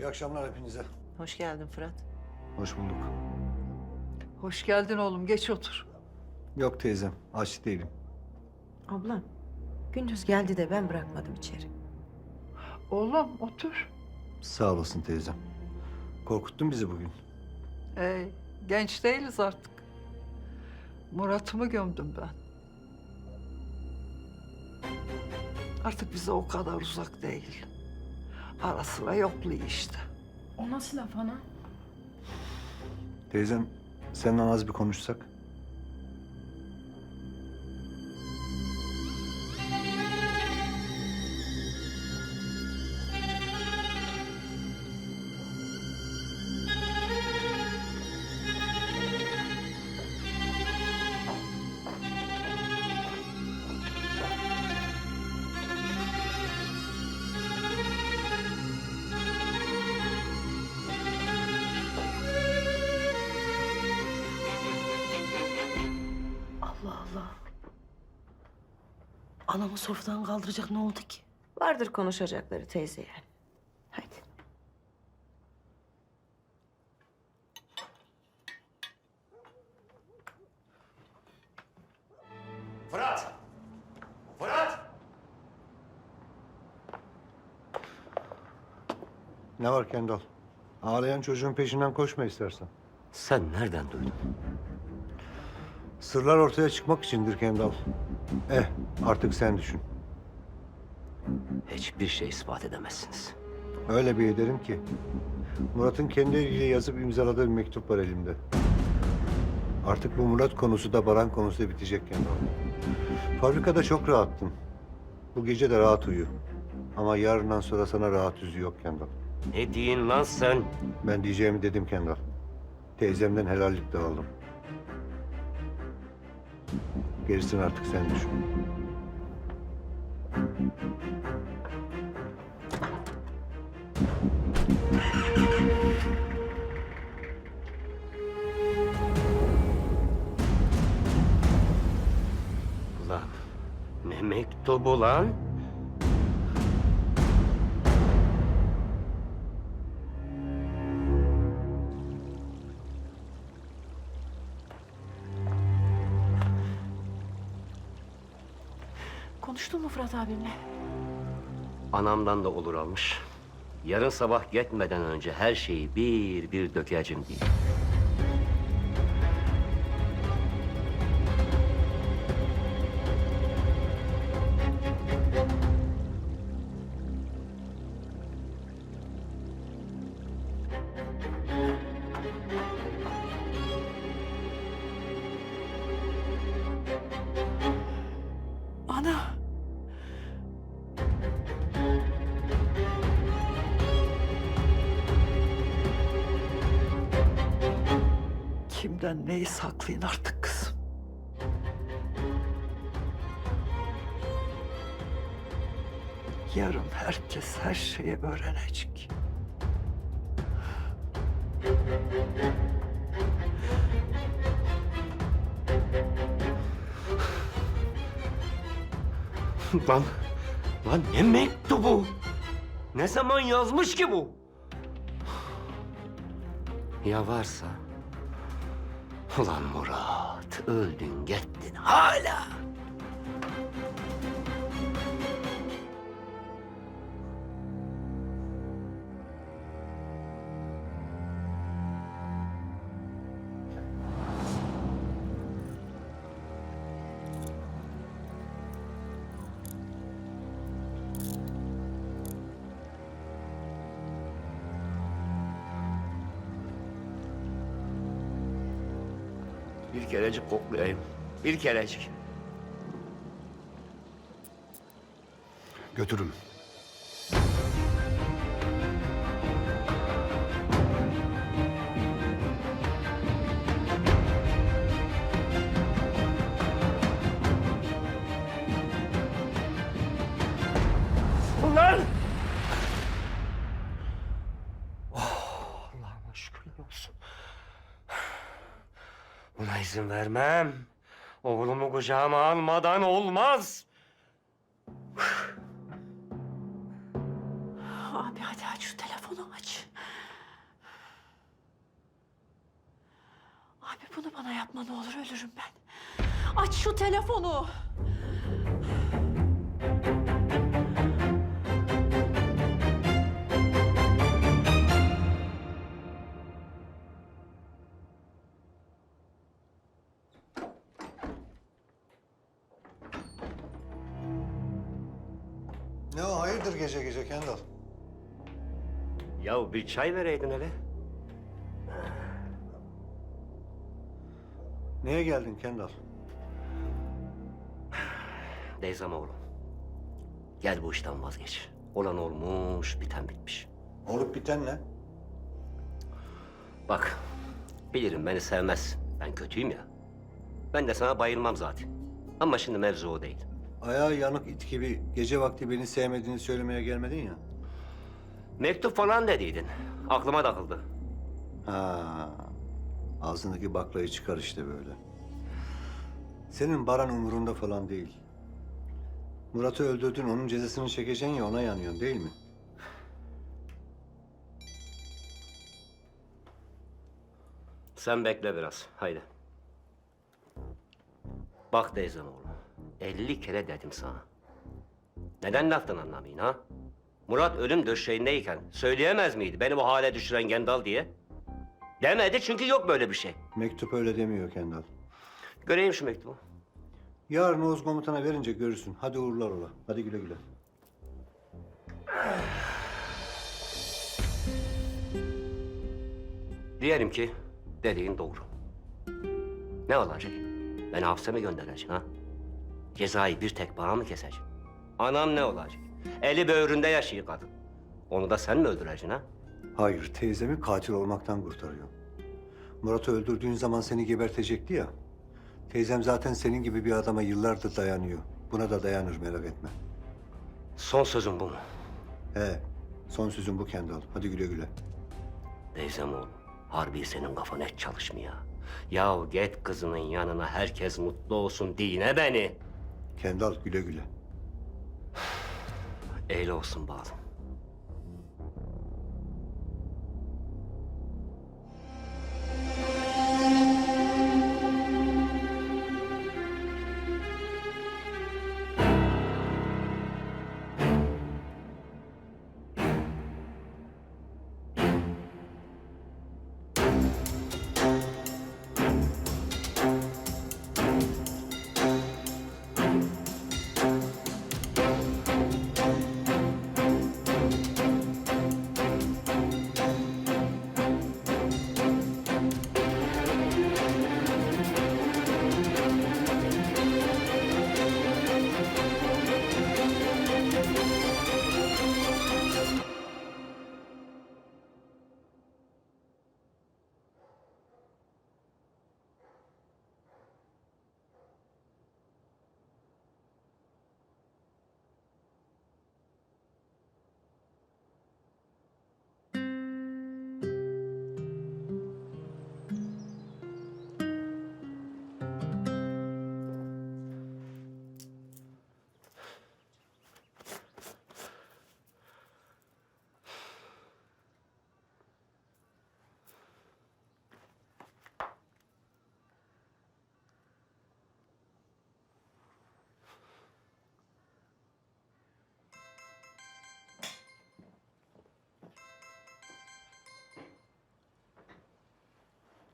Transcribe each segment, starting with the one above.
İyi akşamlar hepinize. Hoş geldin Fırat. Hoş bulduk. Hoş geldin oğlum. Geç otur. Yok teyzem, aç değilim. Ablam, Gündüz geldi de ben bırakmadım içeri. Oğlum otur. Sağ olasın teyzem. Korkuttun bizi bugün. Ee, genç değiliz artık. Murat'ımı gömdüm ben. Artık bize o kadar uzak değil. Ara sıra yokluyor işte. O nasıl laf ana? Teyzem, seninle az bir konuşsak. Sofradan kaldıracak ne oldu ki? Vardır konuşacakları teyze yani. Hadi. Fırat! Fırat! Ne var Kendal? Ağlayan çocuğun peşinden koşma istersen. Sen nereden duydun? Sırlar ortaya çıkmak içindir Kendal. Eh, artık sen düşün. Hiçbir şey ispat edemezsiniz. Öyle bir ederim ki. Murat'ın kendi eliyle yazıp imzaladığı bir mektup var elimde. Artık bu Murat konusu da Baran konusu da bitecek Kendal. Fabrikada çok rahattın. Bu gece de rahat uyu. Ama yarından sonra sana rahat yüzü yok Kendal. Ne diyin lan sen? Ben diyeceğimi dedim Kendal. Teyzemden helallik de aldım. Gerisini artık sen düşün. Ulan ne mektubu lan? Konuştun mu Fırat abimle? Anamdan da olur almış. Yarın sabah gitmeden önce her şeyi bir bir dökeceğim diye. Kimden neyi saklayın artık kızım? Yarın herkes her şeyi öğrenecek. Lan, lan ne mektubu? Ne zaman yazmış ki bu? Ya varsa? Ulan Murat, öldün gittin hala. Koklayayım. Bir kerecik. Götürün. İzin vermem. Oğlumu kucağıma almadan olmaz. Abi hadi aç şu telefonu aç. Abi bunu bana yapma ne olur ölürüm ben. Aç şu telefonu. Ne o hayırdır gece gece Kendal? Ya bir çay vereydin hele. Neye geldin Kendal? Deyzem oğlum. Gel bu işten vazgeç. Olan olmuş, biten bitmiş. Olup biten ne? Bak, bilirim beni sevmez. Ben kötüyüm ya. Ben de sana bayılmam zaten. Ama şimdi mevzu o değil. Ayağı yanık it gibi gece vakti beni sevmediğini söylemeye gelmedin ya. Mektup falan dediydin. Aklıma takıldı. Ha, ağzındaki baklayı çıkar işte böyle. Senin Baran umurunda falan değil. Murat'ı öldürdün, onun cezasını çekeceksin ya ona yanıyorsun değil mi? Sen bekle biraz. Haydi. Bak Deyzem oğlum. 50 kere dedim sana. Neden laftan anlamayın ha? Murat ölüm döşeğindeyken söyleyemez miydi beni bu hale düşüren Gendal diye? Demedi çünkü yok böyle bir şey. Mektup öyle demiyor Kendal. Göreyim şu mektubu. Yarın Oğuz komutana verince görürsün. Hadi uğurlar ola. Hadi güle güle. Diyelim ki dediğin doğru. Ne olacak? Beni hapse mi göndereceksin ha? Cezayı bir tek bana mı keseceksin? Anam ne olacak? Eli böğründe yaşıyor kadın. Onu da sen mi öldüreceksin ha? Hayır, teyzemi katil olmaktan kurtarıyor. Murat'ı öldürdüğün zaman seni gebertecekti ya. Teyzem zaten senin gibi bir adama yıllardır dayanıyor. Buna da dayanır merak etme. Son sözüm bu mu? He, son sözüm bu Kendal. Hadi güle güle. Teyzem oğlum, harbi senin kafan hiç çalışmıyor. Yahu git kızının yanına herkes mutlu olsun dine beni. Kendal güle güle. Eyle olsun bağlım.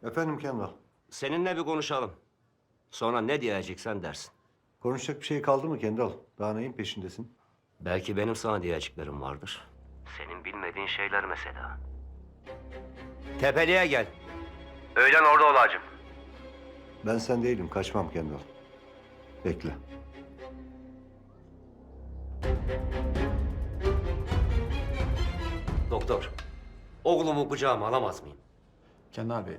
Efendim Kendal. Seninle bir konuşalım. Sonra ne diyeceksen dersin. Konuşacak bir şey kaldı mı Kendal? Daha neyin peşindesin? Belki benim sana diyeceklerim vardır. Senin bilmediğin şeyler mesela. Tepeliğe gel. Öğlen orada olacağım. Ben sen değilim. Kaçmam Kendal. Bekle. Doktor, oğlumu kucağıma alamaz mıyım? Kendal Bey,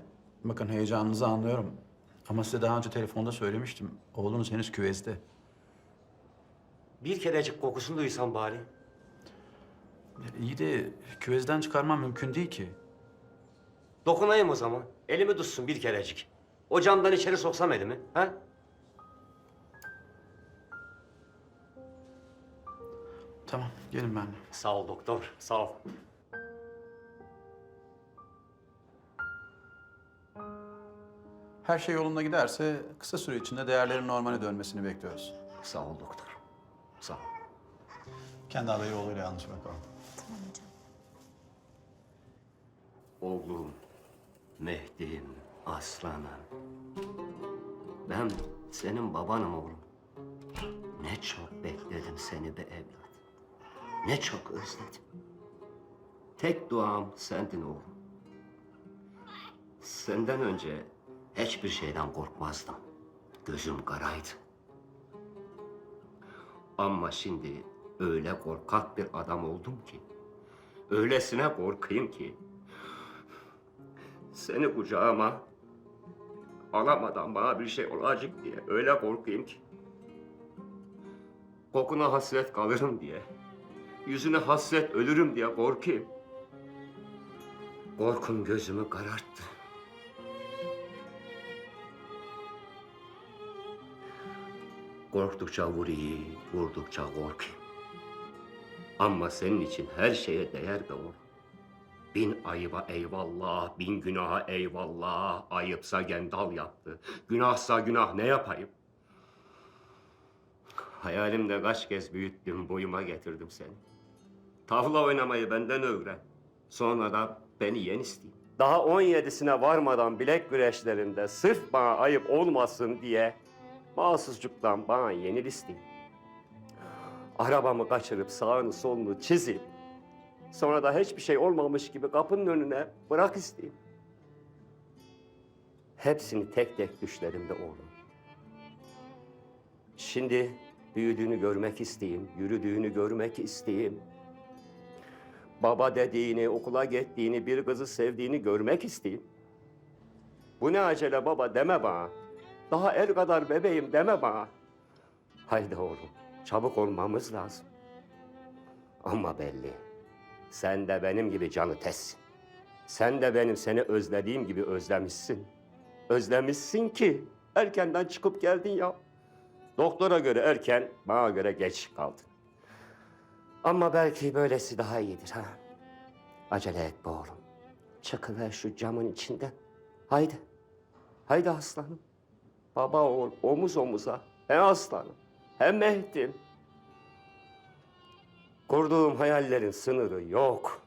bakın heyecanınızı anlıyorum. Ama size daha önce telefonda söylemiştim. Oğlunuz henüz küvezde. Bir kerecik kokusunu duysam bari. İyi de küvezden çıkarmam mümkün değil ki. Dokunayım o zaman. Elimi tutsun bir kerecik. O camdan içeri soksam elimi, ha? Tamam, gelin benimle. Sağ ol doktor, sağ ol. Her şey yolunda giderse kısa süre içinde değerlerin normale dönmesini bekliyoruz. Sağ ol doktor. Sağ ol. Kendi adayı oğluyla yalnız bırakalım. Oğlum, Mehdi'm, aslanım. Ben senin babanım oğlum. Ne çok bekledim seni be evlat. Ne çok özledim. Tek duam sendin oğlum. Senden önce hiçbir şeyden korkmazdım. Gözüm karaydı. Ama şimdi öyle korkak bir adam oldum ki, öylesine korkayım ki, seni kucağıma alamadan bana bir şey olacak diye öyle korkayım ki. Kokuna hasret kalırım diye, yüzüne hasret ölürüm diye korkayım. Korkum gözümü kararttı. Korktukça vurayım, vurdukça korkayım. Ama senin için her şeye değer be oğlum. Bin ayıba eyvallah, bin günaha eyvallah. Ayıpsa gendal yaptı. Günahsa günah ne yapayım? Hayalimde kaç kez büyüttüm, boyuma getirdim seni. Tavla oynamayı benden öğren. Sonra da beni yen isteyeyim. Daha 17'sine varmadan bilek güreşlerinde sırf bana ayıp olmasın diye mahsusçuktan bana yenil isteyeyim. Arabamı kaçırıp sağını solunu çizip Sonra da hiçbir şey olmamış gibi kapının önüne bırak isteyeyim. Hepsini tek tek düşlerimde oğlum. Şimdi büyüdüğünü görmek isteyeyim, yürüdüğünü görmek isteyeyim. Baba dediğini, okula gittiğini, bir kızı sevdiğini görmek isteyeyim. Bu ne acele baba deme bana. Daha el kadar bebeğim deme bana. Haydi oğlum, çabuk olmamız lazım. Ama belli. Sen de benim gibi canı tessin. Sen de benim seni özlediğim gibi özlemişsin. Özlemişsin ki erkenden çıkıp geldin ya. Doktora göre erken, bana göre geç kaldın. Ama belki böylesi daha iyidir ha. Acele et be oğlum. Çıkıver şu camın içinden. Haydi. Haydi aslanım. Baba oğul omuz omuza. He aslanım. Hem Mehdim. Kurduğum hayallerin sınırı yok.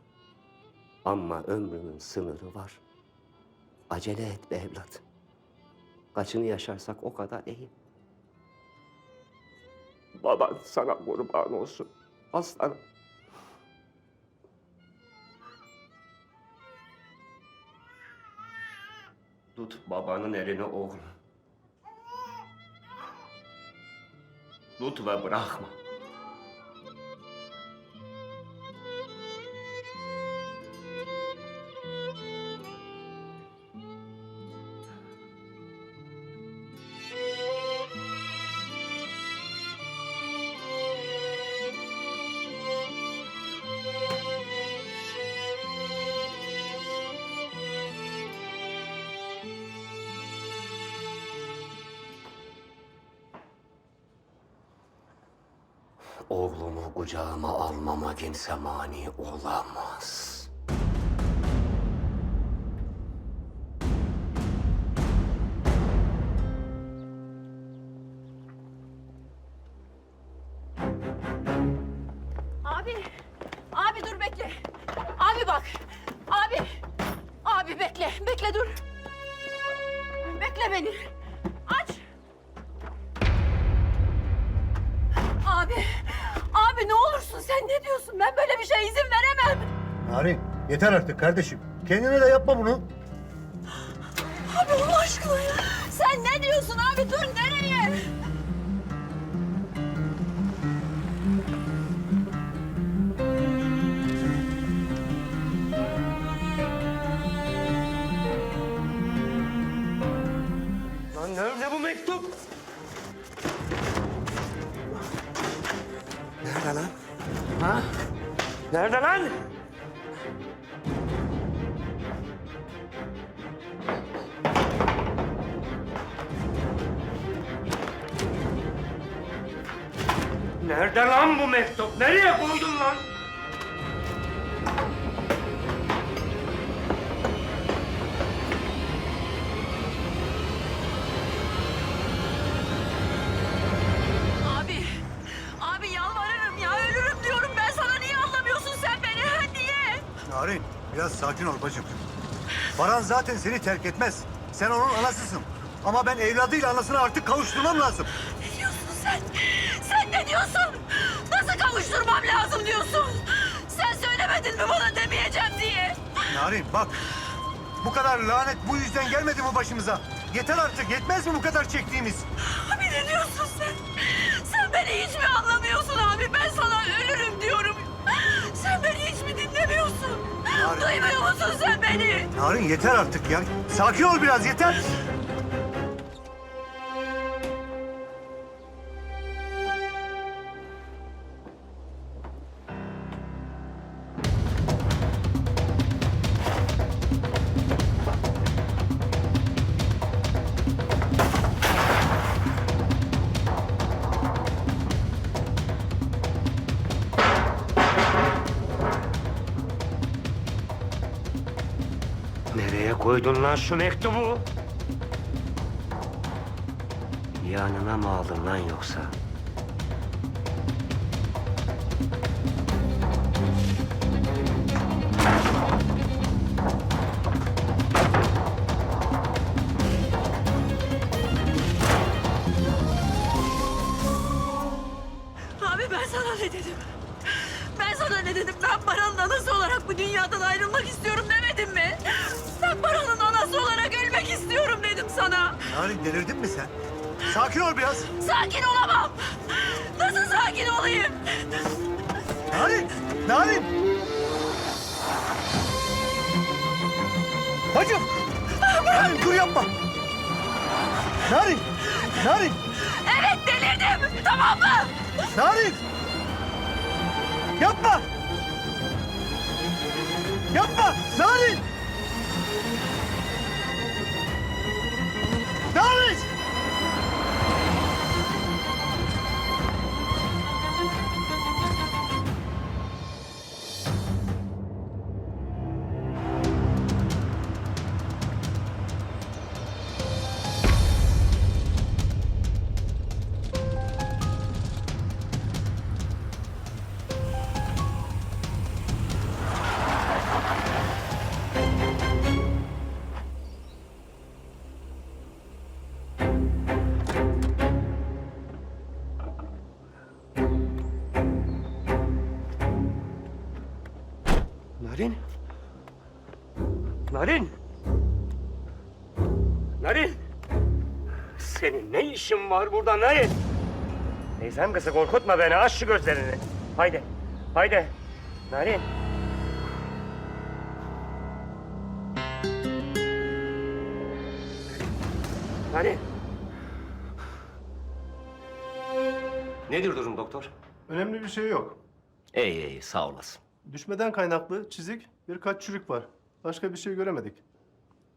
Ama ömrümün sınırı var. Acele et be evlat. Kaçını yaşarsak o kadar iyi. Baban sana kurban olsun. Aslanım. Tut babanın elini oğlum. Tut ve bırakma. Kucağıma almama kimse mani olamaz. Abi, abi dur bekle. Abi bak, abi. Abi bekle, bekle dur. Bekle beni. Olursun sen ne diyorsun? Ben böyle bir şeye izin veremem. Narin yeter artık kardeşim. Kendine de yapma bunu. Abi Allah aşkına ya. Sen ne diyorsun abi? Dur nereye? Lan nerede bu mektup? Nerede lan? Ha? Nerede lan? Nerede lan bu mektup? Nereye koydun lan? Biraz sakin ol bacım. Baran zaten seni terk etmez. Sen onun anasısın. Ama ben evladıyla anasını artık kavuşturmam lazım. Ne diyorsun sen? Sen ne diyorsun? Nasıl kavuşturmam lazım diyorsun? Sen söylemedin mi bana demeyeceğim diye? Narin bak. Bu kadar lanet bu yüzden gelmedi mi başımıza? Yeter artık yetmez mi bu kadar çektiğimiz? Abi ne diyorsun sen? Sen beni hiç mi anlamıyorsun abi? Ben sana ölürüm diyorum. Sen beni hiç mi dinlemiyorsun? Duymuyor musun sen beni? Narin yeter artık ya. Sakin ol biraz yeter. Nereye koydun lan şu mektubu? Yanına mı aldın lan yoksa? Bacım! Narin dur yapma! Narin! Narin! Evet delirdim. Tamam mı? Narin! Yapma! Yapma! Narin! Narin! Narin? Narin? Narin? Senin ne işin var burada Narin? Teyzem kızı korkutma beni. Aç şu gözlerini. Haydi. Haydi. Narin. Narin. Nedir durum doktor? Önemli bir şey yok. İyi iyi sağ olasın. Düşmeden kaynaklı çizik, birkaç çürük var. Başka bir şey göremedik.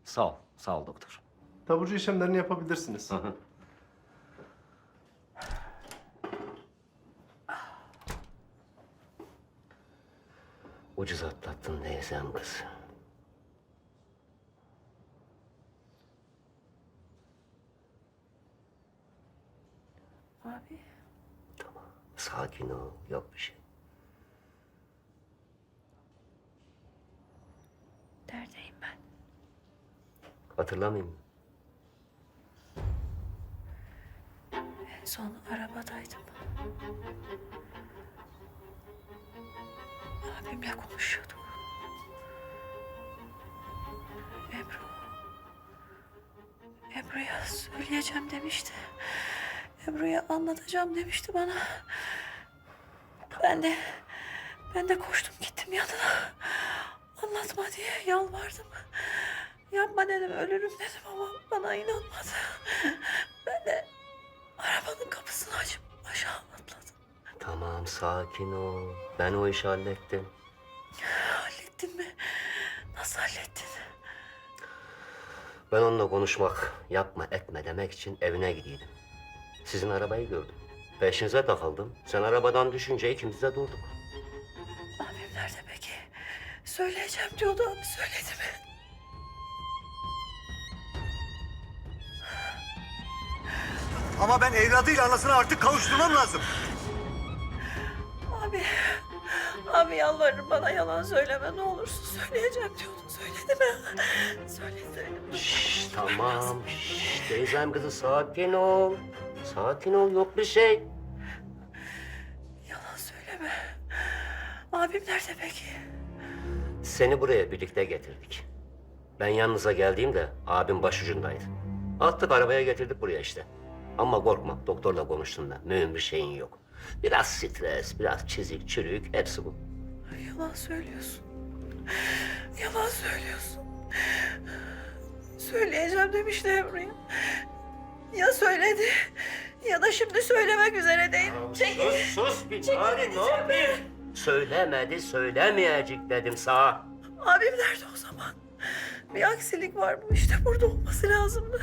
Sağ ol. Sağ ol doktor. Taburcu işlemlerini yapabilirsiniz. Hı hı. Ucuz atlattın teyzem kız. Abi Tamam. Sakin ol. Yok bir şey. neredeyim ben? Hatırlamayayım? En son arabadaydım. Abimle konuşuyorduk. Ebru. Ebru'ya söyleyeceğim demişti. Ebru'ya anlatacağım demişti bana. Ben de ben de koştum gittim yanına. Anlatma diye yalvardım. Yapma dedim ölürüm dedim ama bana inanmadı. Ben de arabanın kapısını açıp aşağı atladım. Tamam sakin ol. Ben o işi hallettim. Hallettin mi? Nasıl hallettin? Ben onunla konuşmak, yapma etme demek için evine gidiyordum. Sizin arabayı gördüm. Peşinize takıldım. Sen arabadan düşünce ikimiz de durduk. Abim nerede peki? Söyleyeceğim diyordu abi söyledi mi? Ama ben evladıyla anasını artık kavuşturmam lazım. Abi, Abi yalvarırım bana yalan söyleme ne olursun söyleyeceğim diyordun. Söyledi mi? Söyle söyle. Şşş tamam. Şşş teyzem kızı sakin ol. Sakin ol yok bir şey. Yalan söyleme. Abim nerede peki? Seni buraya birlikte getirdik. Ben yanınıza geldiğimde abim başucundaydı. Attık arabaya getirdik buraya işte. Ama korkma doktorla konuştum ben. Mühim bir şeyin yok. Biraz stres, biraz çizik, çürük hepsi bu. Yalan söylüyorsun. Yalan söylüyorsun. Söyleyeceğim demişti Emre'ye. Ya söyledi ya da şimdi söylemek üzere değil. Çekil. Sus sus bir bari ne yapayım? Söylemedi söylemeyecek dedim sana. Abim nerede o zaman? Bir aksilik var bu işte burada olması lazımdı.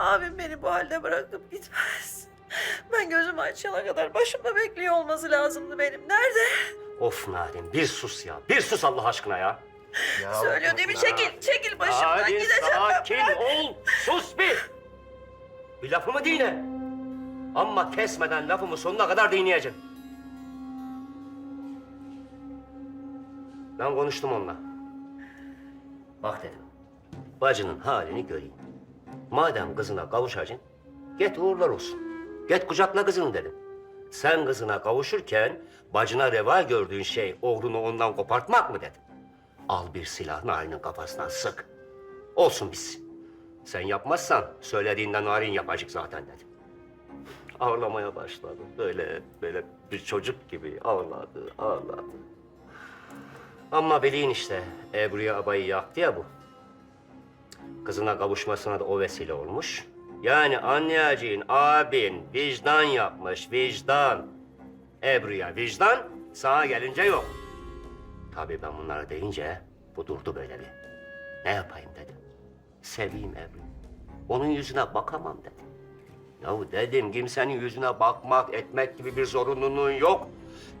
Abim beni bu halde bırakıp gitmez. Ben gözümü açana kadar başımda bekliyor olması lazımdı benim. Nerede? Of Narin bir sus ya. Bir sus Allah aşkına ya. Söylüyor değil mi? Çekil, çekil başımdan Narin gideceğim ben. sakin ol. Sus bir. Bir lafımı dinle. Ama kesmeden lafımı sonuna kadar dinleyeceğim. Ben konuştum onunla. Bak dedim. Bacının halini göreyim. Madem kızına kavuşacaksın, git uğurlar olsun. Git kucakla kızını dedim. Sen kızına kavuşurken bacına reva gördüğün şey oğlunu ondan kopartmak mı dedim. Al bir silah Narin'in kafasına sık. Olsun bitsin. Sen yapmazsan söylediğinden Narin yapacak zaten dedim. Ağlamaya başladı. Böyle böyle bir çocuk gibi ağladı, ağladı. Ama bilin işte Ebru'ya abayı yaktı ya bu. Kızına kavuşmasına da o vesile olmuş. Yani anneciğin, abin vicdan yapmış, vicdan. Ebru'ya vicdan, sağa gelince yok. Tabii ben bunları deyince bu durdu böyle bir. Ne yapayım dedim. Seveyim Ebru. Onun yüzüne bakamam dedim. Yahu dedim kimsenin yüzüne bakmak, etmek gibi bir zorunluluğun yok.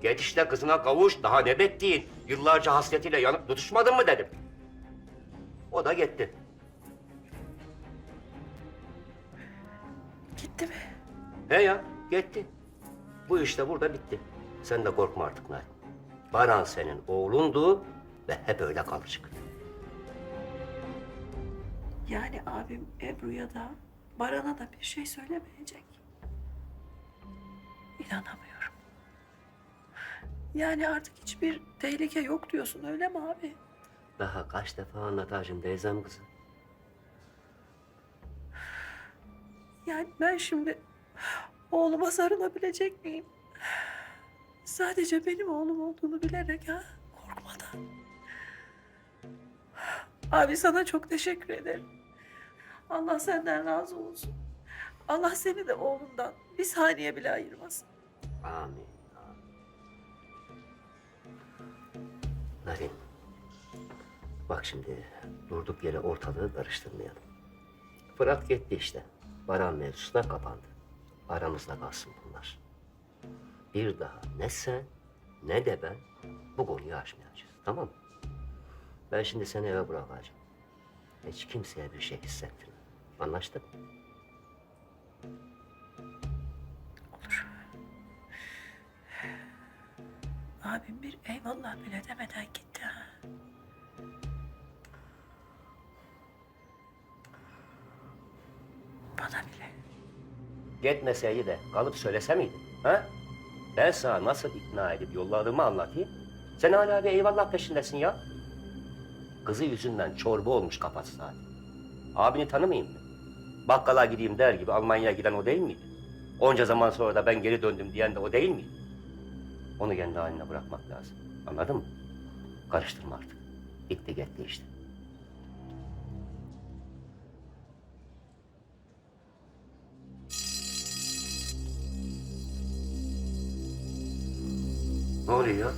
Git işte kızına kavuş, daha ne bekleyin? Yıllarca hasretiyle yanıp tutuşmadın mı dedim. O da. Gitti He ya, gitti. Bu işte burada bitti. Sen de korkma artık Narin. Baran senin oğlundu ve hep öyle kalacak. Yani abim Ebru'ya da Baran'a da bir şey söylemeyecek. İnanamıyorum. Yani artık hiçbir tehlike yok diyorsun öyle mi abi? Daha kaç defa anlatacağım teyzem kızı. Yani ben şimdi oğluma sarılabilecek miyim? Sadece benim oğlum olduğunu bilerek ha, korkmadan. Abi sana çok teşekkür ederim. Allah senden razı olsun. Allah seni de oğlundan bir saniye bile ayırmasın. Amin. Narin. Bak şimdi durduk yere ortalığı karıştırmayalım. Fırat gitti işte. Baran mevzusu da kapandı. Aramızda kalsın bunlar. Bir daha ne sen ne de ben bu konuyu açmayacağız. Tamam mı? Ben şimdi seni eve bırakacağım. Hiç kimseye bir şey hissettirme. Anlaştık mı? Abim bir eyvallah bile demeden gitti ha. Bana bile. Gitmeseydi de kalıp söylese miydin? Ha? Ben sana nasıl ikna edip yolladığımı anlatayım. Sen hala bir eyvallah peşindesin ya. Kızı yüzünden çorba olmuş kafası zaten. Abini tanımayayım mı? Bakkala gideyim der gibi Almanya'ya giden o değil miydi? Onca zaman sonra da ben geri döndüm diyen de o değil miydi? Onu kendi haline bırakmak lazım. Anladın mı? Karıştırma artık. Gitti gitti işte. Ne oluyor ya?